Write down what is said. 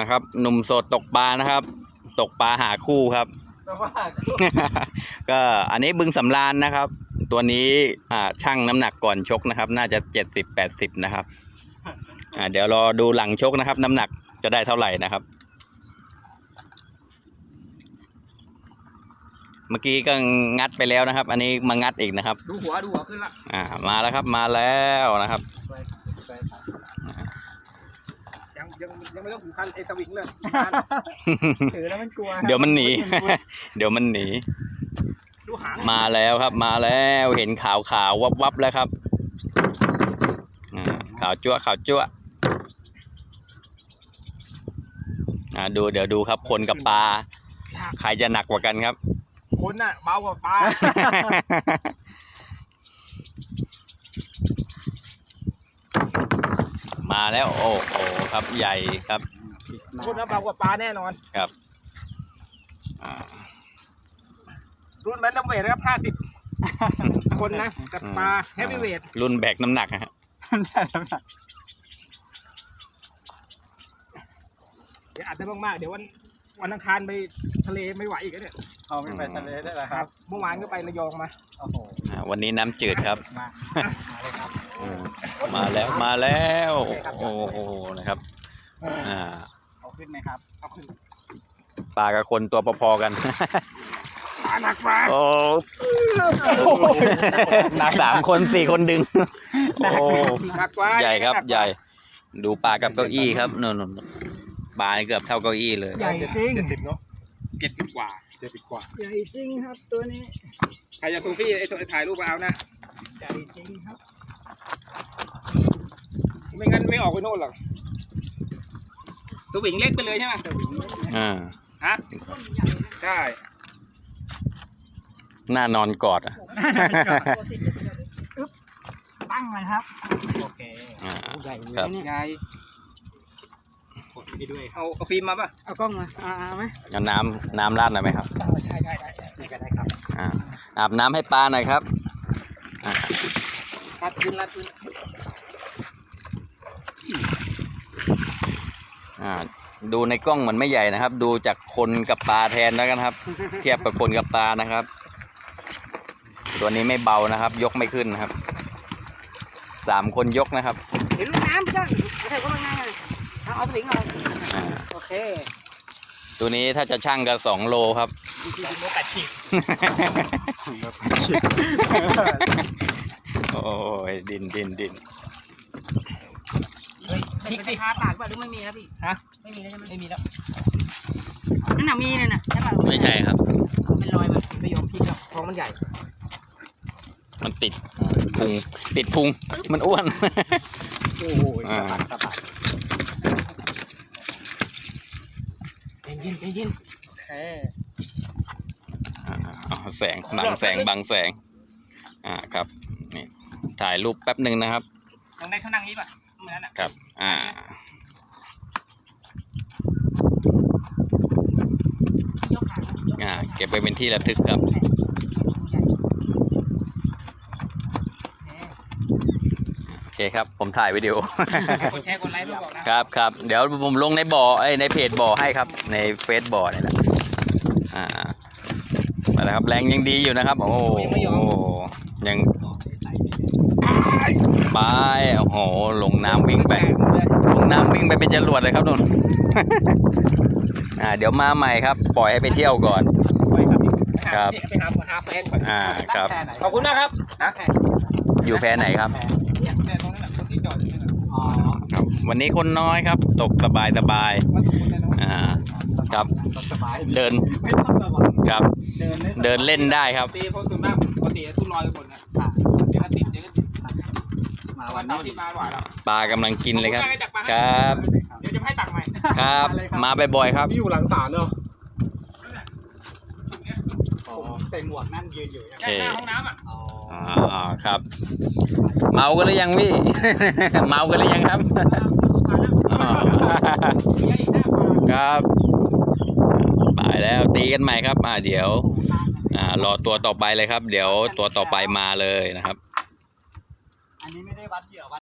นะครับหนุ่มโสดตกปลานะครับ ตกปลาหาคู่ครับแต่ว่าก็อันนี้บึงสำราญนะครับ ตัวนี้อ่าช่างน้ำหนักก่อนชกนะครับ น่าจะเจ็ดสิบแปดสิบนะครับอ่าเดี๋ยวรอดูหลังชกนะครับ น้ำหนักจะได้เท่าไหร่นะครับ เมื่อกี้ก็งัดไปแล้วนะครับ อันนี้มางัดอีกนะครับ ดูหัวดูหัวขึ้นละอ่ามาแล้วครับมาแล้วนะครับ ยังยังยังไม่ต้องถึงขั้นเอสวิงเลยถือแล้วมันกลัวเดี๋ยวมันหนี เดี๋ยวมันหนี ดูหางมาแล้วครับ มาแล้วเห็นขาวขาววับวับๆแล้วครับอ่าขาวจั่วขาวจั่วอ่าดูเดี๋ยวดูครับ คนกับปลาใครจะหนักกว่ากันครับ คนน่ะเบากว่าปลา มาแล้วโอ้โหครับใหญ่ครับคนน่ะเบากว่าปลาแน่นอนครับอ่ารุ่นแบนดัมเวทนะครับห้าสิบคนนะกับปลาเฮฟวีเวทรุ่นแบกน้ำหนักฮะเดี๋ยวอาจจะมากๆเดี๋ยววันวันอังคารไปทะเลไม่ไหวอีกแล้วเนี่ยเอาไม่ไปทะเลได้เหรอครับ เมื่อวานก็ไประยองมาโอ้โหอ่าวันนี้น้ำจืดครับมามาเลยครับอื มมาแล้วมาแล้วโอ้โหนะครับอ่าเอาขึ้นไหมครับเอาขึ้นปลากับคนตัวพอๆกันปลาหนักปลาโอ้สามคนสี่คนดึงโอ้หนักปลาใหญ่ครับนักปลาใหญ่ ดูปลากับเก้าอี้ครับนู่นๆปลานี่เกือบเท่าเก้าอี้เลยใหญ่จริงเจ็ดสิบเนาะเจ็ดสิบกว่าเจ็ดสิบกว่าใหญ่จริงครับตัวนี้ใครจะซูฟี่ไอ้ตัวถ่ายรูปมาเอานะใหญ่จริงครับ ไม่งั้นไม่ออกไปโน่นหรอกสวิงเล็กไปเลยใช่ไหมอ่าฮะใช่หน้านอนกอดอะ ตั้งเลยครับ โอเคอ่า ใหญ่ครับเนี่ยไงกดไปด้วยเอาเอาฟิล์มมาป่ะเอากล้องมาเอาเอาไหมเอาน้ำน้ำราดหน่อยไหมครับ ใช่ใช่ใช่นี่ก็ได้ครับ อ่าอาบน้ำให้ปลาหน่อยครับ รัดขึ้นรัดขึ้นอ่าดูในกล้องเหมือนไม่ใหญ่นะครับ ดูจากคนกับปลาแทนแล้วกันครับ เทียบกับคนกับปลานะครับ ตัวนี้ไม่เบานะครับ ยกไม่ขึ้นนะครับสามคนยกนะครับเห็นลูกน้ำพี่จ้าไม่ใช่ก็ลูกน้ำเลยเอาเอาสวิงเอาอ่าโอเค ตัวนี้ถ้าจะช่างก็สองโลครับโลแปดขีด โอ้ยดินดินดินพริกดิทาปากป่ะหรือไม่มีนะพี่ฮะไม่มีแล้วใช่ไหมไม่มีแล้วนั่นน่ะมีนั่นน่ะใช่ป่ะไม่ใช่ครับเป็นรอยมาไม่ยอมพริกแล้วท้องมันใหญ่ มันติดพุงติดพุงมันอ้วนโอ้โหอ่าสะบัดสะบัดใจเย็นใจเย็นโอเคอ่าแสงบังแสงบังแสงอ่าครับนี่ ถ่ายรูปแป๊บหนึ่งนะครับยังได้เท่านั่งนี้ป่ะเหมือนนั้นอะครับ อ่า ยกขาครับยอ่า เก็บไปเป็นที่ระทึกครับ โอเคครับ ผมถ่ายวิดีโอ กดแชร์กดไลค์ด้วยบอกนะ ครับครับเดี๋ยวผมลงในบ่อเอ้ยในเพจบ่อให้ครับ ในเฟซบ่อนี่แหละอ่า มาแล้วครับแรงยังดีอยู่นะครับ โอ้โหยังไปโอ้โหลงน้ำวิ่งไปลงน้ำวิ่งไปเป็นจรวดเลยครับนุ่นอ่าเดี๋ยวมาใหม่ครับ ปล่อยให้ไปเที่ยวก่อนครับไปหาหาแฟนก่อนอ่าครับขอบคุณนะครับนะอยู่แพไหนครับเนี่ยเนี่ยตรงนั้นแหละคนที่จอดอยู่นี่แหละอ๋อครับวันนี้คนน้อยครับ ตกสบายสบายว่าสมมตินะอ่า ครับ สบายเดินไม่ต้องระวังครับ เดินได้สบายเดินเล่นได้ครับ ตีเพราะส่วนมากปกติทุนลอยไปหมดนะค่ะเดี๋ยวก็ติดเดี๋ยวก็ติดมาวัวันนเสานี้ร์ที่มาหวานแล้วปลากำลังกินเลยครับขอณมากจากปลาครับ เดี๋ยวจะให้ตักใหม่ครับ มาบ่อยๆครับ ที่อยู่หลังศาลเนาะนั่นแหละจุดเนี้ยอ๋อใส่หมวกนั่นยืนอยู่แค่หน้าห้องน้ำอะอ๋ออ่าครับ เมากันหรือยังพี่ เมากันหรือยังครับอ่ามีอีกหน้าปลาครับไป แล้วตีกันใหม่ครับ อ่าเดี๋ยว อ่ารอตัวต่อไปเลยครับ เดี๋ยวตัวต่อไปมาเลยนะครับ อันนี้ไม่ได้วัดเดี่ยววัด